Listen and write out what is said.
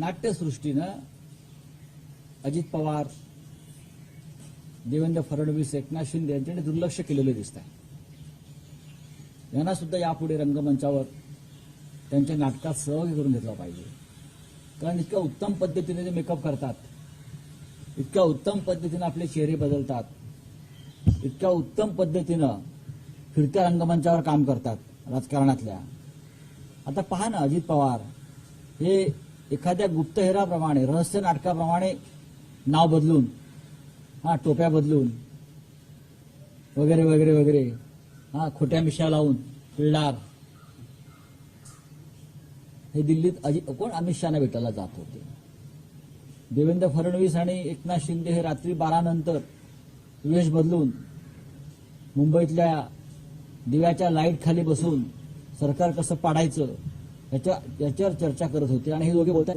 नाट्यसृष्टीनं अजित पवार देवेंद्र फडणवीस एकनाथ शिंदे यांच्याकडे दुर्लक्ष केलेलं दिसत आहे यांना सुद्धा यापुढे रंगमंचावर त्यांच्या नाटकात सहभागी करून घेतला पाहिजे. कारण इतक्या उत्तम पद्धतीने ते मेकअप करतात. इतक्या उत्तम पद्धतीनं आपले चेहरे बदलतात. इतक्या उत्तम पद्धतीनं फिरत्या रंगमंचावर काम करतात राजकारणातल्या. आता पहा ना अजित पवार हे एखाद्या गुप्तहेराप्रमाणे रहस्य नाटकाप्रमाणे नाव बदलून हा टोप्या बदलून वगैरे वगैरे वगैरे हा खोट्या मिशा लावून पिळणार हे दिल्लीत अजित कोण अमित शहाना भेटायला जात होते? देवेंद्र फडणवीस आणि एकनाथ शिंदे हे रात्री बारा नंतर वेश बदलून मुंबईतल्या दिव्याच्या लाइट खाली बसून सरकार कसं पाडायचं याच्या याच्यावर चर्चा करत होते आणि हे दोघे बोलतात